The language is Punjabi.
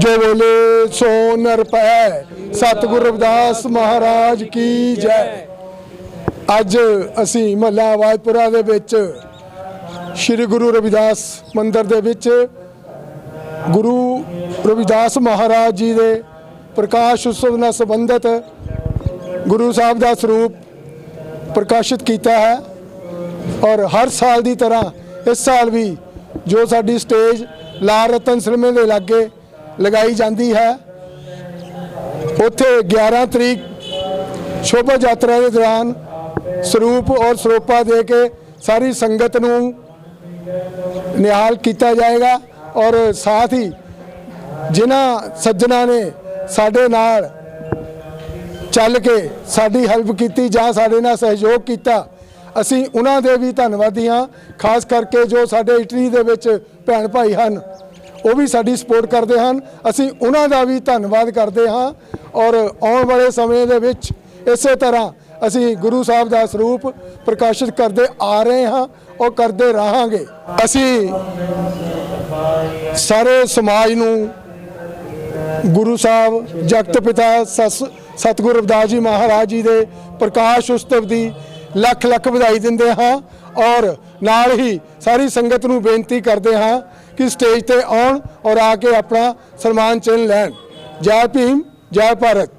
ਜੋ ਬੋਲੇ, ਸੋ ਨਰ ਪੈ। ਸਤਿਗੁਰ ਰਵਿਦਾਸ ਮਹਾਰਾਜ ਕੀ ਜੈ। ਅੱਜ ਅਸੀਂ ਮਹੱਲਾ ਵਾਜਪੁਰਾ ਦੇ ਵਿੱਚ ਸ੍ਰੀ ਗੁਰੂ ਰਵਿਦਾਸ ਮੰਦਿਰ ਦੇ ਵਿੱਚ ਗੁਰੂ ਰਵਿਦਾਸ ਮਹਾਰਾਜ ਜੀ ਦੇ ਪ੍ਰਕਾਸ਼ ਉਤਸਵ ਨਾਲ ਸੰਬੰਧਿਤ ਗੁਰੂ ਸਾਹਿਬ ਦਾ ਸਰੂਪ ਪ੍ਰਕਾਸ਼ਿਤ ਕੀਤਾ ਹੈ ਔਰ ਹਰ ਸਾਲ ਦੀ ਤਰ੍ਹਾਂ ਇਸ ਸਾਲ ਵੀ ਜੋ ਸਾਡੀ ਸਟੇਜ ਲਾਲ ਰਤਨ ਸਿਨੇਮੇ ਦੇ ਲਾਗੇ ਲਗਾਈ ਜਾਂਦੀ ਹੈ। ਉੱਥੇ 11 ਤਰੀਕ ਸ਼ੋਭਾ ਯਾਤਰਾ ਦੇ ਦੌਰਾਨ ਸਰੂਪ ਔਰ ਸਰੋਪਾ ਦੇ ਕੇ ਸਾਰੀ ਸੰਗਤ ਨੂੰ ਨਿਹਾਲ ਕੀਤਾ ਜਾਏਗਾ ਔਰ ਸਾਥ ਹੀ ਜਿਨ੍ਹਾਂ ਸੱਜਣਾ ਨੇ ਸਾਡੇ ਨਾਲ ਚੱਲ ਕੇ ਸਾਡੀ ਹੈਲਪ ਕੀਤੀ ਜਾਂ ਸਾਡੇ ਨਾਲ ਸਹਿਯੋਗ ਕੀਤਾ, ਅਸੀਂ ਉਹਨਾਂ ਦੇ ਵੀ ਧੰਨਵਾਦੀ ਹਾਂ, ਖਾਸ ਕਰਕੇ ਜੋ ਸਾਡੇ ਇਟਲੀ ਦੇ ਵਿੱਚ ਭੈਣ ਭਾਈ ਹਨ। ਉਹ ਵੀ ਸਾਡੀ ਸਪੋਰਟ ਕਰਦੇ ਹਨ। ਅਸੀਂ ਉਹਨਾਂ ਦਾ ਵੀ ਧੰਨਵਾਦ ਕਰਦੇ ਹਾਂ ਔਰ ਆਉਣ ਵਾਲੇ ਸਮੇਂ ਦੇ ਵਿੱਚ ਇਸੇ ਤਰ੍ਹਾਂ ਅਸੀਂ ਗੁਰੂ ਸਾਹਿਬ ਦਾ ਸਰੂਪ ਪ੍ਰਕਾਸ਼ਿਤ ਕਰਦੇ ਆ ਰਹੇ ਹਾਂ ਔਰ ਕਰਦੇ ਰਹਾਂਗੇ। ਅਸੀਂ ਸਾਰੇ ਸਮਾਜ ਨੂੰ ਗੁਰੂ ਸਾਹਿਬ, ਜਗਤ ਪਿਤਾ, ਸਸ- ਸਤਿਗੁਰੂ ਰਵਿਦਾਸ ਜੀ ਮਹਾਰਾਜ ਜੀ ਦੇ ਪ੍ਰਕਾਸ਼ ਉਤਸਵ ਦੀ ਲੱਖ ਲੱਖ ਵਧਾਈ ਦਿੰਦੇ ਹਾਂ ਔਰ ਨਾਲ ਹੀ ਸਾਰੀ ਸੰਗਤ ਨੂੰ ਬੇਨਤੀ ਕਰਦੇ ਹਾਂ ਕਿ ਸਟੇਜ ਤੇ ਆਉਣ ਔਰ ਆ ਕੇ ਆਪਣਾ ਸਨਮਾਨ ਚਿੰਨ੍ਹ ਲੈਣ। ਜੈ ਭੀਮ, ਜੈ ਭਾਰਤ।